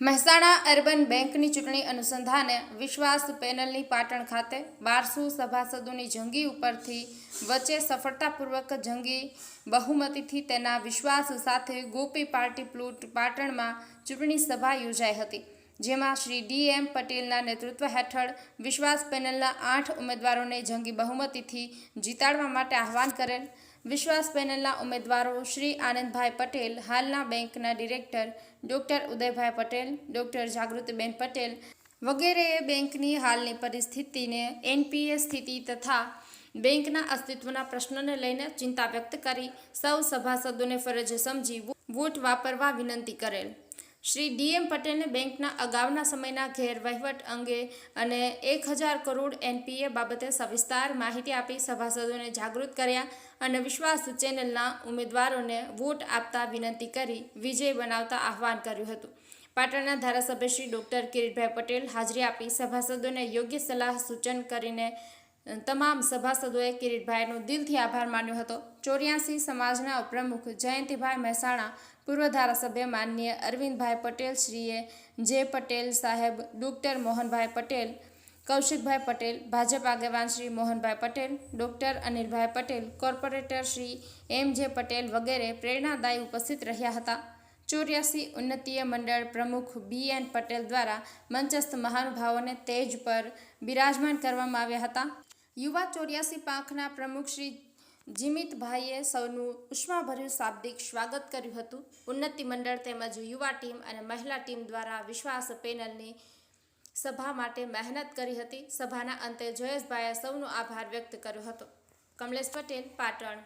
Mehsana urban બેંકની ચૂંટણી અનુસંધાને વિશ્વાસ પેનલની પાટણ ખાતે બારસો સભાસદોની જંગી ઉપરથી વચ્ચે સફળતાપૂર્વક જંગી બહુમતીથી તેના વિશ્વાસ સાથે ગોપી પાર્ટી પ્લોટ પાટણમાં ચૂંટણી સભા યોજાઈ હતી, જેમાં શ્રી ડી એમ પટેલના નેતૃત્વ હેઠળ વિશ્વાસ પેનલના આઠ ઉમેદવારોને જંગી બહુમતીથી જીતાડવા માટે આહવાન કરેલ વિશ્વાસ પેનલના ઉમેદવારો શ્રી આનંદભાઈ પટેલ, હાલના બેંકના director doctor Udaybhai Patel, doctor Jagrutiben Patel વગેરેએ બેંકની હાલની પરિસ્થિતિને એનપીએ સ્થિતિ તથા બેંકના અસ્તિત્વના પ્રશ્નોને લઈને ચિંતા વ્યક્ત કરી સૌ સભાસદોને ફરજ સમજી વોટ વાપરવા વિનંતી કરેલ. શ્રી ડીએમ પટેલને બેંકના અગાઉના સમયના ગેરવહીવટ અંગે અને એક હજાર કરોડ એનપીએ બાબતે સવિસ્તાર માહિતી આપી સભાસદોને જાગૃત કર્યા અને વિશ્વાસ ચેનલના ઉમેદવારોને વોટ આપતા વિનંતી કરી વિજય બનાવતા આહવાન કર્યું હતું. પાટણના ધારાસભ્ય શ્રી ડૉક્ટર કિરીટભાઈ પટેલ હાજરી આપી સભાસદોને યોગ્ય સલાહ સૂચન કરીને તમામ સભાસદોએ કિરીટભાઈનો દિલથી આભાર માન્યો હતો. ચોર્યાસી સમાજના પ્રમુખ જયંતિભાઈ મહેસાણા, પૂર્વ ધારાસભ્ય માનનીય અરવિંદભાઈ પટેલ શ્રીએ જે પટેલ સાહેબ, ડૉક્ટર મોહનભાઈ પટેલ, કૌશિકભાઈ પટેલ, ભાજપ આગેવાન Shri Mohanbhai Patel, doctor Anilbhai Patel, corporator Shri M J Patel વગેરે પ્રેરણાદાયી ઉપસ્થિત રહ્યા હતા. ચોર્યાસી ઉન્નતીય મંડળ પ્રમુખ બી એન પટેલ દ્વારા મંચસ્થ મહાનુભાવોને તેજ પર બિરાજમાન કરવામાં આવ્યા હતા. યુવા ચોર્યાસી પાંખના પ્રમુખ શ્રી જીમિતભાઈએ સૌનું ઉષ્માભર્યું શાબ્દિક સ્વાગત કર્યું હતું. ઉન્નતિ મંડળ તેમજ યુવા ટીમ અને મહિલા ટીમ દ્વારા વિશ્વાસ પેનલની સભા માટે મહેનત કરી હતી. સભાના અંતે જયેશભાઈએ સૌનો આભાર વ્યક્ત કર્યો હતો. કમલેશ પટેલ, પાટણ.